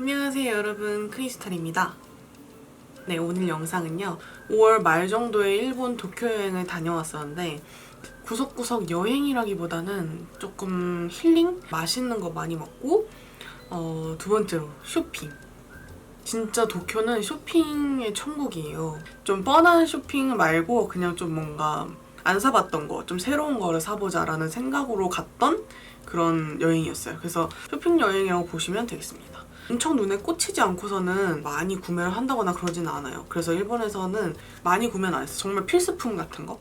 안녕하세요 여러분 크리스탈입니다 네 오늘 영상은요 5월 말 정도에 일본 도쿄 여행을 다녀왔었는데 구석구석 여행이라기보다는 조금 힐링? 맛있는 거 많이 먹고 어, 두 번째로 쇼핑 진짜 도쿄는 쇼핑의 천국이에요 좀 뻔한 쇼핑 말고 그냥 좀 뭔가 안 사봤던 거, 좀 새로운 거를 사보자 라는 생각으로 갔던 그런 여행이었어요. 그래서 쇼핑 여행이라고 보시면 되겠습니다. 엄청 눈에 꽂히지 않고서는 많이 구매를 한다거나 그러지는 않아요. 그래서 일본에서는 많이 구매는 안 했어요. 정말 필수품 같은 거.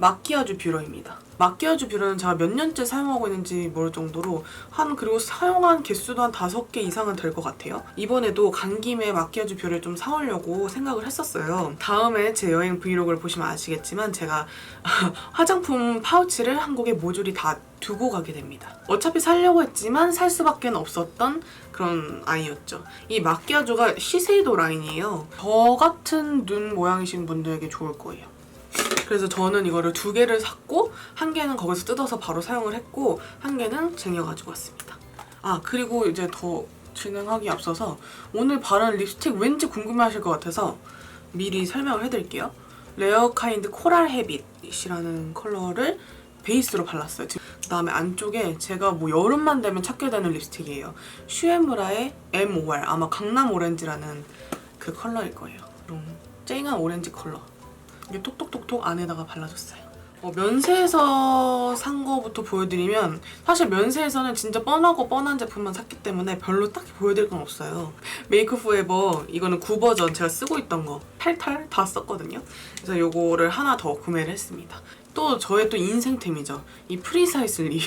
마키아주 뷰러입니다. 마키아주 뷰러는 제가 몇 년째 사용하고 있는지 모를 정도로 한 그리고 사용한 개수도 한 다섯 개 이상은 될 것 같아요. 이번에도 간 김에 마키아주 뷰러를 좀 사오려고 생각을 했었어요. 다음에 제 여행 브이로그를 보시면 아시겠지만 제가 화장품 파우치를 한국에 모조리 다 두고 가게 됩니다. 어차피 살려고 했지만 살 수밖에 없었던 그런 아이였죠. 이 마키아주가 시세이도 라인이에요. 저 같은 눈 모양이신 분들에게 좋을 거예요. 그래서 저는 이거를 두 개를 샀고 한 개는 거기서 뜯어서 바로 사용을 했고 한 개는 쟁여가지고 왔습니다. 아 그리고 이제 더 진행하기 앞서서 오늘 바른 립스틱 왠지 궁금해하실 것 같아서 미리 설명을 해드릴게요. 레어카인드 코랄 헤빗이라는 컬러를 베이스로 발랐어요. 그 다음에 안쪽에 제가 뭐 여름만 되면 찾게 되는 립스틱이에요. 슈에무라의 M5R 아마 강남 오렌지라는 그 컬러일 거예요. 쨍한 오렌지 컬러. 이게 톡톡톡톡 안에다가 발라줬어요. 어, 면세에서 산 거부터 보여드리면 사실 면세에서는 진짜 뻔하고 뻔한 제품만 샀기 때문에 별로 딱히 보여드릴 건 없어요. 메이크 포에버 이거는 9버전 제가 쓰고 있던 거 탈탈 다 썼거든요. 그래서 요거를 하나 더 구매를 했습니다. 또 저의 또 인생템이죠. 이 프리사이즈 립.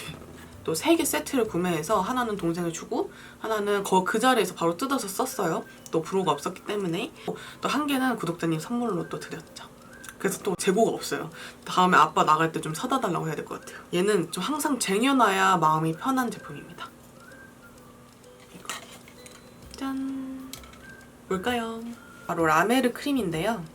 또 세 개 세트를 구매해서 하나는 동생을 주고 하나는 거 그 자리에서 바로 뜯어서 썼어요. 또 브로가 없었기 때문에 또 한 개는 구독자님 선물로 또 드렸죠. 그래서 또 재고가 없어요. 다음에 아빠 나갈 때 좀 사다 달라고 해야 될 것 같아요. 얘는 좀 항상 쟁여놔야 마음이 편한 제품입니다. 짠. 뭘까요? 바로 라메르 크림인데요.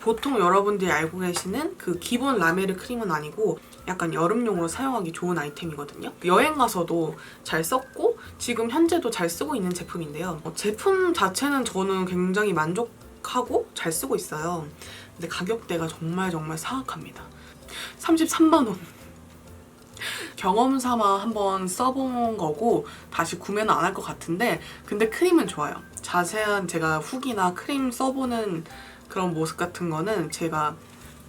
보통 여러분들이 알고 계시는 그 기본 라메르 크림은 아니고 약간 여름용으로 사용하기 좋은 아이템이거든요. 여행 가서도 잘 썼고 지금 현재도 잘 쓰고 있는 제품인데요. 어, 제품 자체는 저는 굉장히 만족하고 잘 쓰고 있어요. 근데 가격대가 정말 정말 사악합니다. 33만 원. 경험 삼아 한번 써본 거고 다시 구매는 안 할 것 같은데 근데 크림은 좋아요. 자세한 제가 후기나 크림 써보는 그런 모습 같은 거는 제가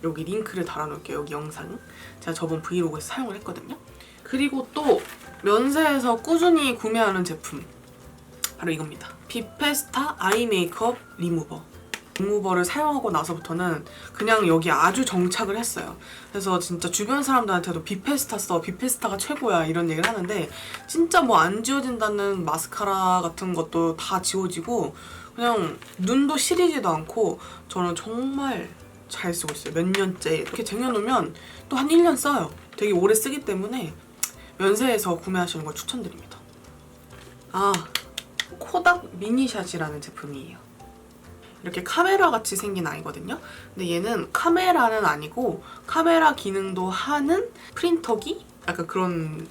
여기 링크를 달아놓을게요. 여기 영상. 제가 저번 브이로그에서 사용을 했거든요. 그리고 또 면세에서 꾸준히 구매하는 제품 바로 이겁니다. 비페스타 아이 메이크업 리무버. 리무버를 사용하고 나서부터는 그냥 여기 아주 정착을 했어요. 그래서 진짜 주변 사람들한테도 비페스타 써, 비페스타가 최고야 이런 얘기를 하는데 진짜 뭐 안 지워진다는 마스카라 같은 것도 다 지워지고 그냥 눈도 시리지도 않고 저는 정말 잘 쓰고 있어요. 몇 년째 이렇게 쟁여놓으면 또 한 1년 써요. 되게 오래 쓰기 때문에 면세에서 구매하시는 걸 추천드립니다. 아, 코닥 미니샷이라는 제품이에요. 이렇게 카메라 같이 생긴 아이거든요. 근데 얘는 카메라는 아니고 카메라 기능도 하는 프린터기? 약간 그런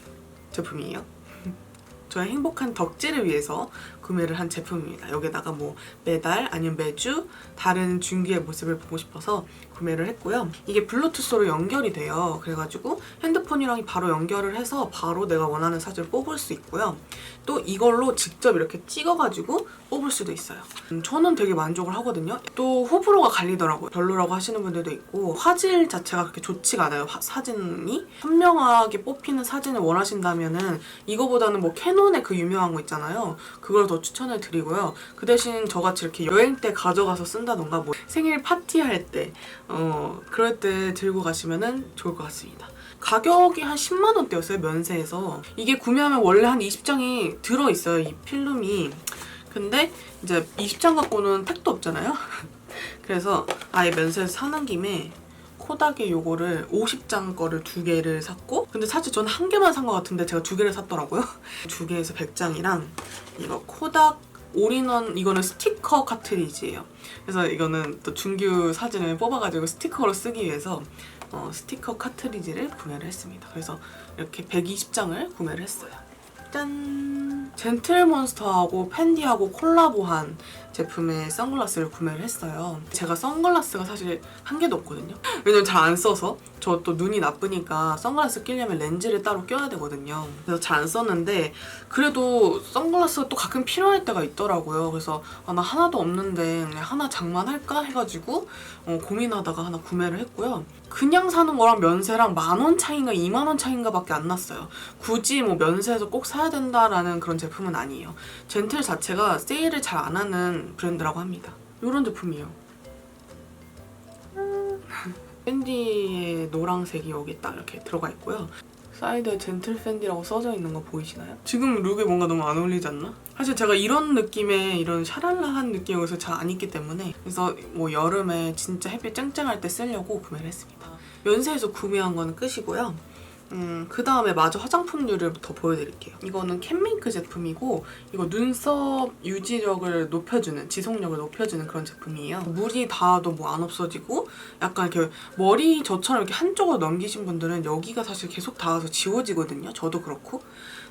제품이에요. 저의 행복한 덕질을 위해서 구매를 한 제품입니다. 여기다가 뭐 매달 아니면 매주 다른 준기의 모습을 보고 싶어서 구매를 했고요. 이게 블루투스로 연결이 돼요. 그래가지고 핸드폰이랑 바로 연결을 해서 바로 내가 원하는 사진을 뽑을 수 있고요. 또 이걸로 직접 이렇게 찍어가지고 뽑을 수도 있어요. 음, 저는 되게 만족을 하거든요. 또 호불호가 갈리더라고요. 별로라고 하시는 분들도 있고 화질 자체가 그렇게 좋지가 않아요. 화- 사진이 선명하게 뽑히는 사진을 원하신다면은 이거보다는 뭐 캐논의 그 유명한 거 있잖아요. 그걸 더 추천을 드리고요. 그 대신 저같이 이렇게 여행 때 가져가서 쓴다던가 뭐 생일 파티할 때 어, 그럴 때 들고 가시면은 좋을 것 같습니다. 가격이 한 10만 원대였어요 면세에서 이게 구매하면 원래 한 20장이 들어 있어요 이 필름이 근데 이제 20장 갖고는 택도 없잖아요 그래서 아예 면세에서 사는 김에 코닥의 요거를 50장 거를 두 개를 샀고 근데 사실 저는 한 개만 산 것 같은데 제가 두 개를 샀더라고요 두 개에서 100장이랑 이거 코닥 올인원 이거는 스티커 카트리지예요 그래서 이거는 또 준규 사진을 뽑아가지고 스티커로 쓰기 위해서 어, 스티커 카트리지를 구매를 했습니다. 그래서 이렇게 120장을 구매를 했어요. 짠! 젠틀몬스터하고 팬디하고 콜라보한 제품의 선글라스를 구매를 했어요. 제가 선글라스가 사실 한 개도 없거든요. 왜냐면 잘 안 써서 저 또 눈이 나쁘니까 선글라스 끼려면 렌즈를 따로 껴야 되거든요. 그래서 잘 안 썼는데 그래도 선글라스가 또 가끔 필요할 때가 있더라고요. 그래서 아, 나 하나도 없는데 그냥 하나 장만할까 해가지고 어, 고민하다가 하나 구매를 했고요. 그냥 사는 거랑 면세랑 만 원 차인가 2만 원 차인가밖에 안 났어요. 굳이 뭐 면세에서 꼭 사야 된다라는 그런 제품은 아니에요. 젠틀 자체가 세일을 잘 안 하는 브랜드라고 합니다. 이런 제품이에요. 팬디의 노란색이 여기 딱 이렇게 들어가 있고요. 사이드에 젠틀 팬디라고 써져 있는 거 보이시나요? 지금 룩에 뭔가 너무 안 어울리지 않나? 사실 제가 이런 느낌의 이런 샤랄라한 요새 잘안 입기 때문에 그래서 뭐 여름에 진짜 햇빛 쨍쨍할 때 쓰려고 구매를 했습니다. 면세에서 구매한 거는 끝이고요. 음, 그 다음에 마저 화장품류를 더 보여드릴게요. 이거는 캔메이크 제품이고, 이거 눈썹 유지력을 높여주는, 지속력을 높여주는 그런 제품이에요. 물이 닿아도 뭐 안 없어지고, 약간 이렇게 머리 저처럼 이렇게 한쪽으로 넘기신 분들은 여기가 사실 계속 닿아서 지워지거든요. 저도 그렇고.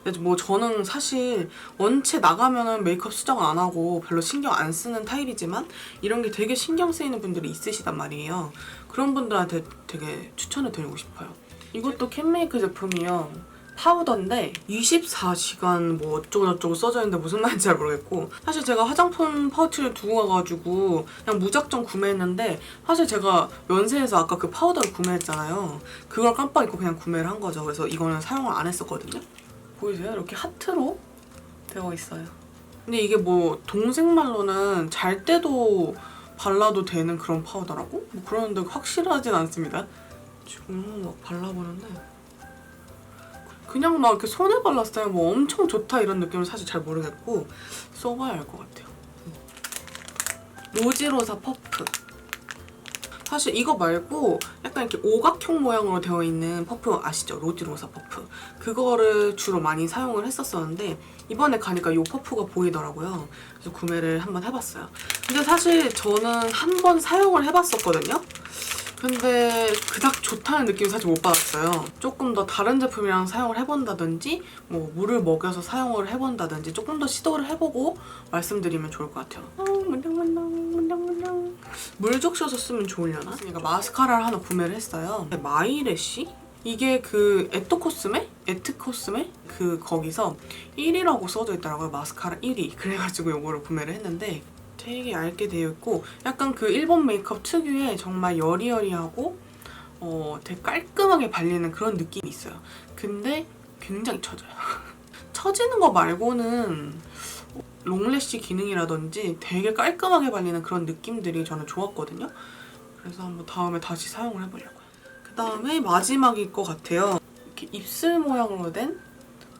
근데 뭐 저는 사실 원체 나가면은 메이크업 수정 안 하고 별로 신경 안 쓰는 타입이지만, 이런 게 되게 신경 쓰이는 분들이 있으시단 말이에요. 그런 분들한테 되게 추천을 드리고 싶어요. 이것도 캔메이크 제품이요. 파우더인데 24시간 뭐 어쩌고저쩌고 써져 있는데 무슨 말인지 잘 모르겠고 사실 제가 화장품 파우치를 두고 가가지고 그냥 무작정 구매했는데 사실 제가 면세에서 아까 그 파우더를 구매했잖아요 그걸 깜빡 잊고 그냥 구매를 한 거죠 그래서 이거는 사용을 안 했었거든요 보이세요? 이렇게 하트로 되어 있어요 근데 이게 뭐 동생 말로는 잘 때도 발라도 되는 그런 파우더라고? 뭐 그러는데 확실하진 않습니다 지금 막 발라보는데 그냥 막 이렇게 손에 발랐을 때 뭐 엄청 좋다 이런 느낌은 사실 잘 모르겠고 써봐야 알 것 같아요. 로지로사 퍼프. 사실 이거 말고 약간 이렇게 오각형 모양으로 되어 있는 퍼프 아시죠? 로지로사 퍼프. 그거를 주로 많이 사용을 했었었는데 이번에 가니까 이 퍼프가 보이더라고요. 그래서 구매를 한번 해봤어요. 근데 사실 저는 한 번 사용을 해봤었거든요. 근데 그닥 좋다는 느낌은 사실 못 받았어요. 조금 더 다른 제품이랑 사용을 해본다든지 뭐 물을 먹여서 사용을 해본다든지 조금 더 시도를 해보고 말씀드리면 좋을 것 같아요. 문당문당 물 적셔서 쓰면 좋으려나? 그러니까 마스카라를 하나 구매를 했어요. 마이래쉬? 이게 그 에토코스메? 에트코스메? 그 거기서 1위라고 써져 있더라고요. 마스카라 1위. 그래가지고 이거를 구매를 했는데 되게 얇게 되어 있고 약간 그 일본 메이크업 특유의 정말 여리여리하고 어, 되게 깔끔하게 발리는 그런 느낌이 있어요. 근데 굉장히 처져요. 처지는 거 말고는 롱래쉬 기능이라든지 되게 깔끔하게 발리는 그런 느낌들이 저는 좋았거든요. 그래서 한번 다음에 다시 사용을 해보려고요. 그 다음에 마지막일 것 같아요. 이렇게 입술 모양으로 된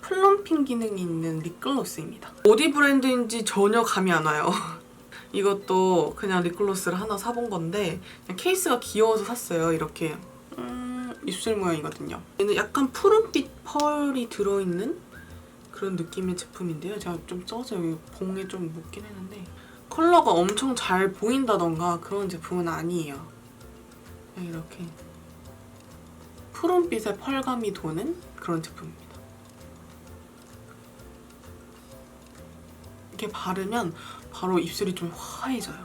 플럼핑 기능이 있는 립글로스입니다. 어디 브랜드인지 전혀 감이 안 와요. 이것도 그냥 립글로스를 하나 사본 건데 케이스가 귀여워서 샀어요. 이렇게 음, 입술 모양이거든요. 얘는 약간 푸른빛 펄이 들어있는 그런 느낌의 제품인데요. 제가 좀 써서 여기 봉에 좀 묻긴 했는데 컬러가 엄청 잘 보인다던가 그런 제품은 아니에요. 그냥 이렇게 푸른빛의 펄감이 도는 그런 제품입니다. 이렇게 바르면 바로 입술이 좀 화해져요.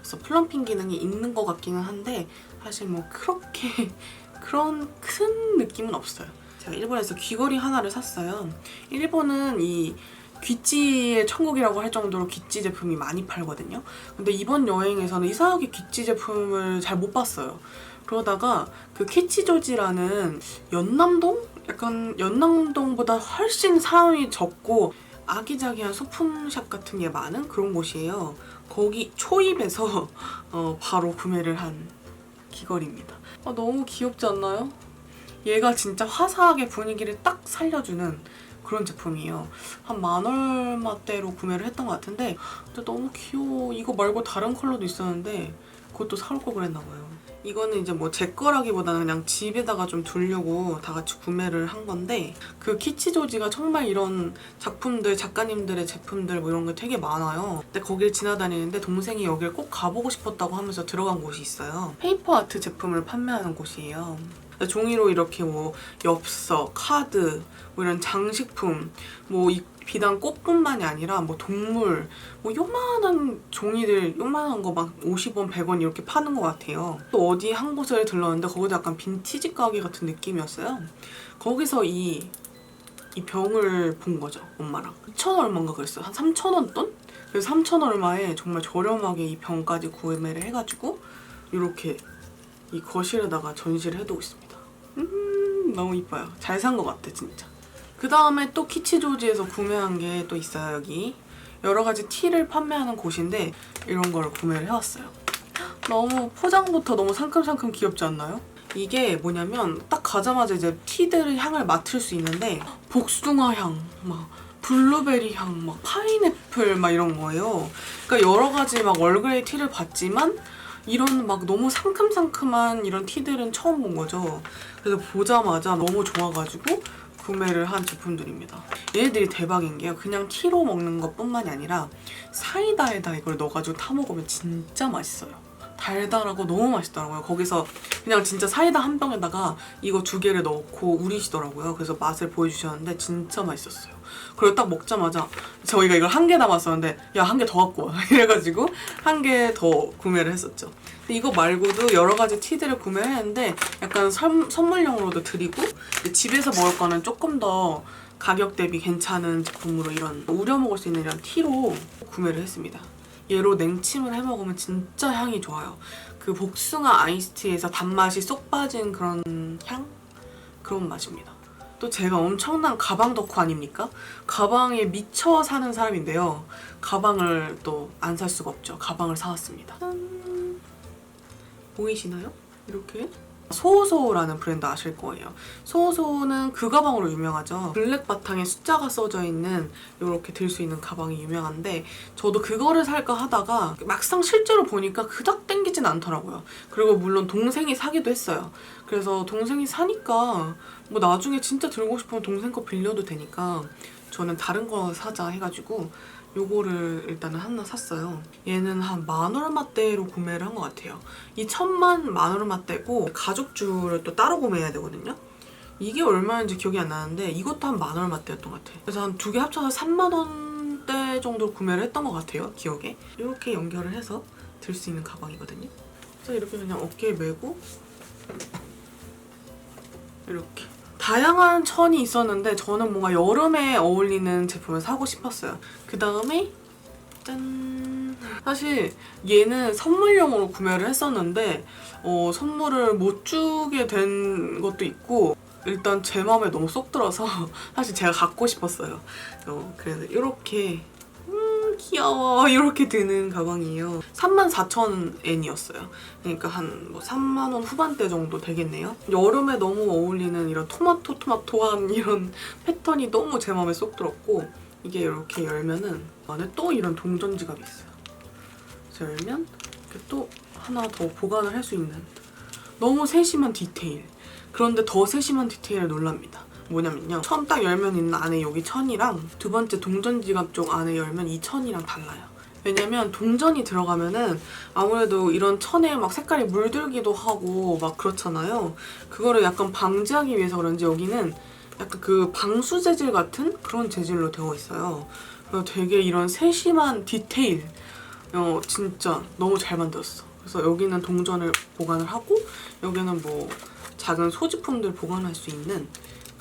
그래서 플럼핑 기능이 있는 것 같기는 한데 사실 뭐 그렇게 그런 큰 느낌은 없어요. 제가 일본에서 귀걸이 하나를 샀어요. 일본은 이 귀찌의 천국이라고 할 정도로 귀찌 제품이 많이 팔거든요. 근데 이번 여행에서는 이상하게 귀찌 제품을 잘 못 봤어요. 그러다가 그 키치조지라는 연남동? 약간 연남동보다 훨씬 사람이 적고 아기자기한 소품샵 같은 게 많은 그런 곳이에요. 거기 초입에서 어, 바로 구매를 한 귀걸이입니다. 아, 너무 귀엽지 않나요? 얘가 진짜 화사하게 분위기를 딱 살려주는 그런 제품이에요. 한 만 얼마대로 구매를 했던 것 같은데 근데 너무 귀여워. 이거 말고 다른 컬러도 있었는데 그것도 사올 걸 그랬나 봐요. 이거는 이제 뭐 제 거라기보다는 그냥 집에다가 좀 두려고 다 같이 구매를 한 건데 그 키치조지가 정말 이런 작품들, 작가님들의 제품들 뭐 이런 게 되게 많아요. 근데 거길 지나다니는데 동생이 여길 꼭 가보고 싶었다고 하면서 들어간 곳이 있어요. 페이퍼 아트 제품을 판매하는 곳이에요. 종이로 이렇게 뭐 엽서, 카드, 뭐 이런 장식품, 뭐이 비단 꽃뿐만이 아니라 뭐 동물, 뭐 요만한 종이들, 요만한 거 막 50원, 100원 이렇게 파는 것 같아요. 또 어디 한 곳에 들렀는데 거기도 약간 빈티지 가게 같은 느낌이었어요. 거기서 이, 이 병을 본 거죠, 엄마랑. 2천 얼마인가 그랬어요. 한 3천 원 돈? 그래서 3천 얼마에 정말 저렴하게 이 병까지 구매를 해가지고 이렇게 이 거실에다가 전시를 해두고 있습니다. 음, 너무 이뻐요. 잘 산 것 같아, 진짜. 그 다음에 또 키치조지에서 구매한 게 또 있어요, 여기. 여러 가지 티를 판매하는 곳인데 이런 걸 구매를 해왔어요. 너무 포장부터 너무 상큼상큼 귀엽지 않나요? 이게 뭐냐면 딱 가자마자 이제 티들의 향을 맡을 수 있는데 복숭아 향, 막 블루베리 향, 막 파인애플 막 이런 거예요. 그러니까 여러 가지 막 얼그레이 티를 봤지만 이런 막 너무 상큼상큼한 이런 티들은 처음 본 거죠. 그래서 보자마자 너무 좋아가지고 구매를 한 제품들입니다. 얘네들이 대박인 게요. 그냥 티로 먹는 것 뿐만이 아니라 사이다에다 이걸 넣어가지고 타 먹으면 진짜 맛있어요. 달달하고 너무 맛있더라고요. 거기서 그냥 진짜 사이다 한 병에다가 이거 두 개를 넣고 우리시더라고요. 그래서 맛을 보여주셨는데 진짜 맛있었어요. 그리고 딱 먹자마자 저희가 이걸 한 개 남았었는데 야 한 개 더 갖고 와 이래가지고 한 개 더 구매를 했었죠. 근데 이거 말고도 여러 가지 티들을 구매했는데 약간 선, 선물용으로도 드리고 집에서 먹을 거는 조금 더 가격 대비 괜찮은 제품으로 이런 우려 먹을 수 있는 이런 티로 구매를 했습니다. 얘로 냉침을 해 먹으면 진짜 향이 좋아요. 그 복숭아 아이스티에서 단맛이 쏙 빠진 그런 향? 그런 맛입니다. 또 제가 엄청난 가방 덕후 아닙니까? 가방에 미쳐 사는 사람인데요. 가방을 또 안 살 수가 없죠. 가방을 사왔습니다. 짠. 보이시나요? 이렇게 소소라는 브랜드 아실 거예요. 소소는 그 가방으로 유명하죠. 블랙 바탕에 숫자가 써져 있는 이렇게 들 수 있는 가방이 유명한데 저도 그거를 살까 하다가 막상 실제로 보니까 그닥 땡 기진 않더라고요. 그리고 물론 동생이 사기도 했어요. 그래서 동생이 사니까 뭐 나중에 진짜 들고 싶으면 동생 거 빌려도 되니까 저는 다른 거 사자 해가지고 요거를 일단은 하나 샀어요. 얘는 한 만 얼마대로 구매를 한 것 같아요. 이 천만 만 얼마대고 가죽줄을 또 따로 구매해야 되거든요. 이게 얼마인지 기억이 안 나는데 이것도 한 만 얼마대였던 것 같아요. 그래서 한 두 개 합쳐서 3만 원대 정도 구매를 했던 것 같아요. 기억에. 이렇게 연결을 해서 들 수 있는 가방이거든요. 그래서 이렇게 그냥 어깨에 메고 이렇게 다양한 천이 있었는데 저는 뭔가 여름에 어울리는 제품을 사고 싶었어요. 그 다음에 짠 사실 얘는 선물용으로 구매를 했었는데 어, 선물을 못 주게 된 것도 있고 일단 제 마음에 너무 쏙 들어서 사실 제가 갖고 싶었어요. 어, 그래서 이렇게 음, 귀여워 이렇게 드는 가방이에요. 34,000엔이었어요. 그러니까 한 뭐 3만 원 후반대 정도 되겠네요. 여름에 너무 어울리는 이런 토마토 토마토한 이런 패턴이 너무 제 마음에 쏙 들었고 이게 이렇게 열면은 안에 또 이런 동전 지갑이 있어요. 그래서 열면 이렇게 또 하나 더 보관을 할 수 있는 너무 세심한 디테일. 그런데 더 세심한 디테일에 놀랍니다. 뭐냐면요. 처음 딱 열면 있는 안에 여기 천이랑 두 번째 동전 지갑 쪽 안에 열면 이 천이랑 달라요. 왜냐면 동전이 들어가면은 아무래도 이런 천에 막 색깔이 물들기도 하고 막 그렇잖아요. 그거를 약간 방지하기 위해서 그런지 여기는 약간 그 방수 재질 같은 그런 재질로 되어 있어요. 그래서 되게 이런 세심한 디테일, 어, 진짜 너무 잘 만들었어. 그래서 여기는 동전을 보관을 하고 여기는 뭐 작은 소지품들 보관할 수 있는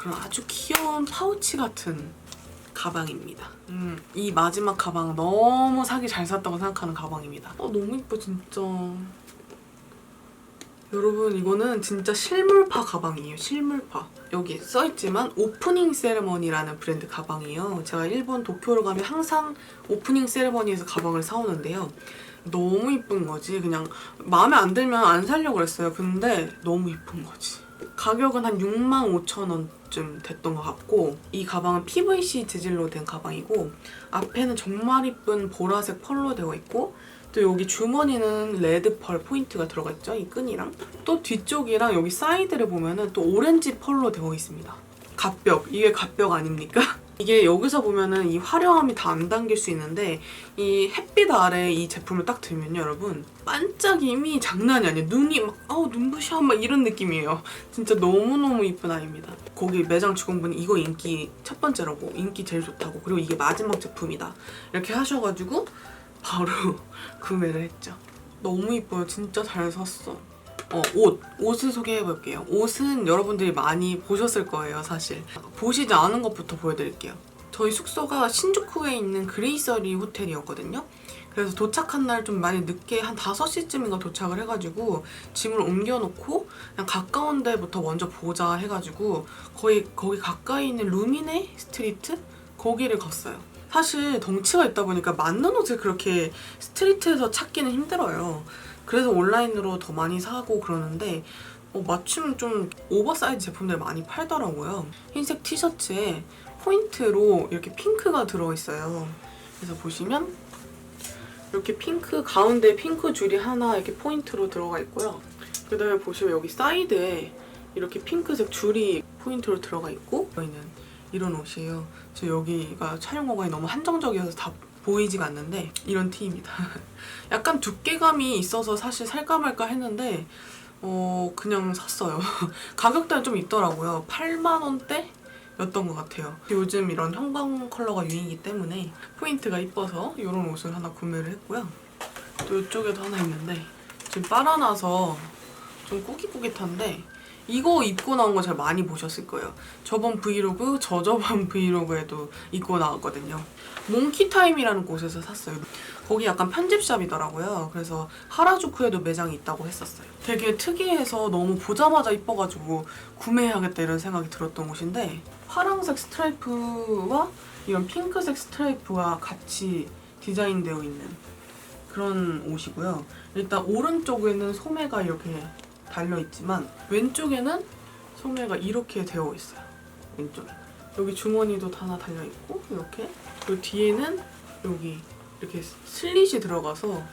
그런 아주 귀여운 파우치 같은 가방입니다. 음, 이 마지막 가방 너무 사기 잘 샀다고 생각하는 가방입니다. 어, 너무 이뻐 진짜. 여러분 이거는 진짜 실물파 가방이에요. 실물파. 여기 써있지만 오프닝 세레머니라는 브랜드 가방이에요. 제가 일본 도쿄를 가면 항상 오프닝 세레머니에서 가방을 사오는데요. 너무 이쁜 거지. 그냥 마음에 안 들면 안 사려고 그랬어요. 근데 너무 이쁜 거지. 가격은 한 6만 5천 원쯤 됐던 것 같고 이 가방은 PVC 재질로 된 가방이고 앞에는 정말 이쁜 보라색 펄로 되어 있고 또 여기 주머니는 레드 펄 포인트가 들어가 있죠 이 끈이랑. 또 뒤쪽이랑 여기 사이드를 보면은 또 오렌지 펄로 되어 있습니다 갓벽 이게 갓벽 아닙니까? 이게 여기서 보면은 이 화려함이 다 안 담길 수 있는데 이 햇빛 아래 이 제품을 딱 들면요 여러분. 반짝임이 장난이 아니에요. 눈이 막 아우 눈부셔 막 이런 느낌이에요. 진짜 너무너무 이쁜 아이입니다. 거기 매장 직원분이 이거 인기 첫 번째라고 인기 제일 좋다고 그리고 이게 마지막 제품이다. 이렇게 하셔가지고 바로 구매를 했죠. 너무 이뻐요. 진짜 잘 샀어 어, 옷. 옷을 소개해볼게요. 옷은 여러분들이 많이 보셨을 거예요, 사실. 보시지 않은 것부터 보여드릴게요. 저희 숙소가 신주쿠에 있는 그레이서리 호텔이었거든요. 그래서 도착한 날 좀 많이 늦게 한 5시쯤인가 도착을 해가지고 짐을 옮겨놓고 그냥 가까운 데부터 먼저 보자 해가지고 거의 거기 가까이 있는 루미네 스트리트? 거기를 갔어요. 사실 덩치가 있다 보니까 맞는 옷을 그렇게 스트리트에서 찾기는 힘들어요. 그래서 온라인으로 더 많이 사고 그러는데 어, 마침 좀 오버사이즈 제품들 많이 팔더라고요. 흰색 티셔츠에 포인트로 이렇게 핑크가 들어있어요. 그래서 보시면 이렇게 핑크 가운데 핑크 줄이 하나 이렇게 포인트로 들어가 있고요. 그 다음에 보시면 여기 사이드에 이렇게 핑크색 줄이 포인트로 들어가 있고 저희는 이런 옷이에요. 저 여기가 촬영 공간이 너무 한정적이어서 다 보이지가 않는데 이런 티입니다. 약간 두께감이 있어서 사실 살까 말까 했는데 어 그냥 샀어요. 가격대는 좀 있더라고요. 8만 원대? 였던 것 같아요. 요즘 이런 형광 컬러가 유행이기 때문에 포인트가 이뻐서 이런 옷을 하나 구매를 했고요. 또 이쪽에도 하나 있는데 지금 빨아놔서 좀 꾸깃꾸깃한데 이거 입고 나온 거 제가 많이 보셨을 거예요. 저번 브이로그, 저저번 브이로그에도 입고 나왔거든요. 몽키타임이라는 곳에서 샀어요. 거기 약간 편집샵이더라고요. 그래서 하라주쿠에도 매장이 있다고 했었어요. 되게 특이해서 너무 보자마자 이뻐가지고 구매해야겠다 이런 생각이 들었던 옷인데 파란색 스트라이프와 이런 핑크색 스트라이프와 같이 디자인되어 있는 그런 옷이고요. 일단 오른쪽에는 소매가 이렇게 달려 있지만 왼쪽에는 소매가 이렇게 되어 있어요. 왼쪽에 여기 주머니도 하나 달려 있고 이렇게 그리고 뒤에는 여기 이렇게 슬릿이 들어가서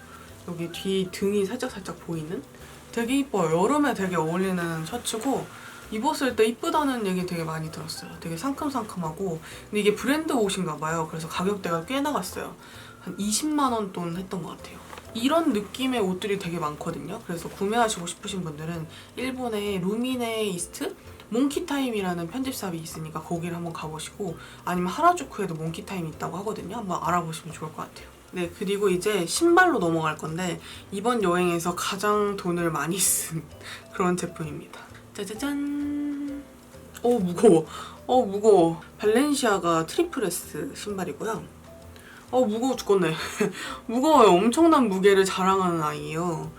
여기 뒤 등이 살짝 살짝 보이는 되게 이뻐요. 여름에 되게 어울리는 셔츠고 입었을 때 이쁘다는 얘기 되게 많이 들었어요. 되게 상큼상큼하고 근데 이게 브랜드 옷인가 봐요. 그래서 가격대가 꽤 나갔어요. 한 20만 원 돈 했던 것 같아요. 이런 느낌의 옷들이 되게 많거든요. 그래서 구매하시고 싶으신 분들은 일본의 루미네 이스트 몽키타임이라는 편집샵이 있으니까 거기를 한번 가보시고 아니면 하라주쿠에도 몽키타임이 있다고 하거든요. 한번 알아보시면 좋을 것 같아요. 네, 그리고 이제 신발로 넘어갈 건데 이번 여행에서 가장 돈을 많이 쓴 그런 제품입니다. 짜자잔. 어 무거워. 어 무거워. 발렌시아가 트리플 S 신발이고요. 어 무거워 죽겠네. 무거워요. 엄청난 무게를 자랑하는 아이예요.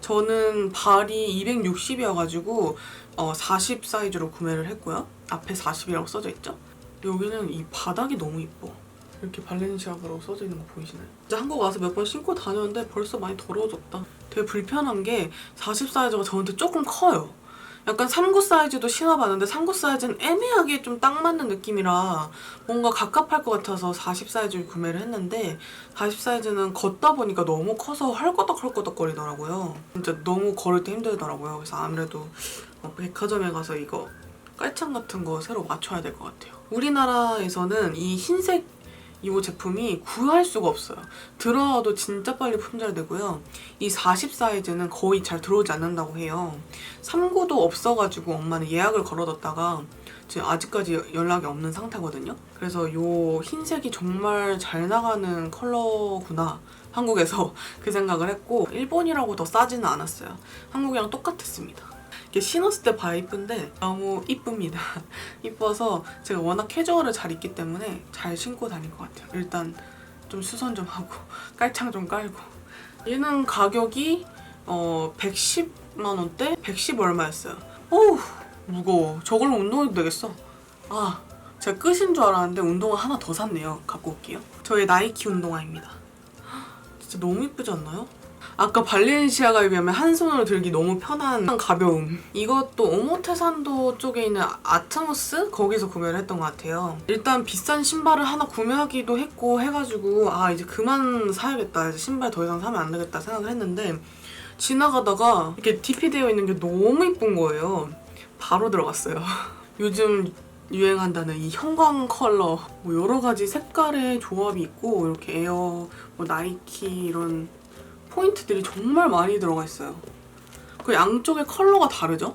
저는 발이 260이어가지고 어, 40 사이즈로 구매를 했고요. 앞에 40이라고 써져 있죠. 여기는 이 바닥이 너무 이뻐. 이렇게 발렌시아가라고 써져 있는 거 보이시나요? 이제 한국 와서 몇 번 신고 다녔는데 벌써 많이 더러워졌다. 되게 불편한 게 40 사이즈가 저한테 조금 커요. 약간 39 사이즈도 신어봤는데 39 사이즈는 애매하게 좀 딱 맞는 느낌이라 뭔가 갑갑할 것 같아서 40 사이즈를 구매를 했는데 40 사이즈는 걷다 보니까 너무 커서 헐거덕 헐거덕 거리더라고요. 진짜 너무 걸을 때 힘들더라고요. 그래서 아무래도 어, 백화점에 가서 이거 깔창 같은 거 새로 맞춰야 될 것 같아요. 우리나라에서는 이 흰색 이옷 제품이 구할 수가 없어요. 들어와도 진짜 빨리 품절되고요. 이 40 사이즈는 거의 잘 들어오지 않는다고 해요. 39도 없어가지고 엄마는 예약을 걸어뒀다가 지금 아직까지 연락이 없는 상태거든요. 그래서 이 흰색이 정말 잘 나가는 컬러구나. 한국에서 그 생각을 했고 일본이라고 더 싸지는 않았어요. 한국이랑 똑같았습니다. 이게 신었을 때 이쁜데 너무 이쁩니다. 이뻐서 제가 워낙 캐주얼을 잘 입기 때문에 잘 신고 다닐 것 같아요. 일단 좀 수선 좀 하고 깔창 좀 깔고 얘는 가격이 어 110만 원대? 110 얼마였어요. 어우 무거워. 저걸로 운동해도 되겠어. 아 제가 끝인 줄 알았는데 운동화 하나 더 샀네요. 갖고 올게요. 저의 나이키 운동화입니다. 진짜 너무 이쁘지 않나요? 아까 발렌시아가에 비하면 한 손으로 들기 너무 편한 가벼움. 이것도 오모테산도 쪽에 있는 아트모스 거기서 구매를 했던 것 같아요. 일단 비싼 신발을 하나 구매하기도 했고 해가지고 아 이제 그만 사야겠다. 이제 신발 더 이상 사면 안 되겠다 생각을 했는데 지나가다가 이렇게 DP 되어 있는 게 너무 이쁜 거예요. 바로 들어갔어요. 요즘 유행한다는 이 형광 컬러 뭐 여러 가지 색깔의 조합이 있고 이렇게 에어, 뭐 나이키 이런 포인트들이 정말 많이 들어가 있어요. 그 양쪽의 컬러가 다르죠?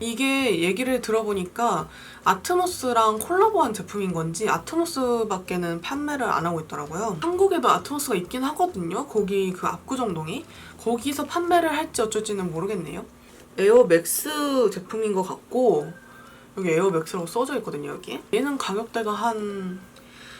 이게 얘기를 들어보니까 아트모스랑 콜라보한 제품인 건지 아트모스밖에는 판매를 안 하고 있더라고요. 한국에도 아트모스가 있긴 하거든요. 거기 그 압구정동에 거기서 판매를 할지 어쩔지는 모르겠네요. 에어맥스 제품인 것 같고 여기 에어맥스라고 써져 있거든요. 여기 얘는 가격대가 한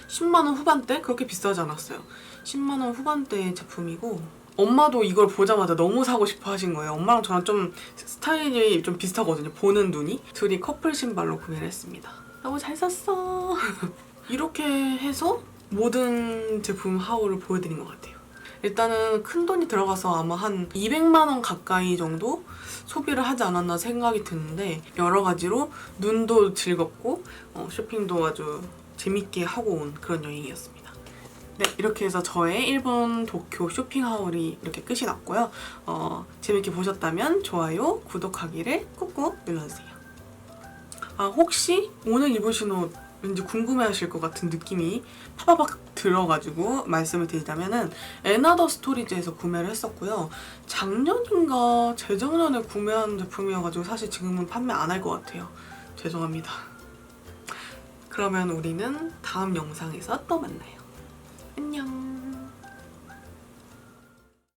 10만 원 후반대 그렇게 비싸지 않았어요. 10만 원 후반대 제품이고 엄마도 이걸 보자마자 너무 사고 싶어 하신 거예요. 엄마랑 저랑 좀 스타일이 좀 비슷하거든요. 보는 눈이. 둘이 커플 신발로 구매를 했습니다. 너무 잘 샀어. 이렇게 해서 모든 제품 하울을 보여드린 것 같아요. 일단은 큰 돈이 들어가서 아마 한 200만 원 가까이 정도 소비를 하지 않았나 생각이 드는데 여러 가지로 눈도 즐겁고 어, 쇼핑도 아주 재밌게 하고 온 그런 여행이었습니다. 네, 이렇게 해서 저의 일본 도쿄 쇼핑 하울이 이렇게 끝이 났고요. 어, 재밌게 보셨다면 좋아요, 구독하기를 꾹꾹 눌러주세요. 아, 혹시 오늘 입으신 옷 왠지 궁금해하실 것 같은 느낌이 파바박 들어가지고 말씀을 드리자면은 에나더 스토리즈에서 구매를 했었고요. 작년인가 재작년에 구매한 제품이어가지고 사실 지금은 판매 안 할 것 같아요. 죄송합니다. 그러면 우리는 다음 영상에서 또 만나요. 안녕.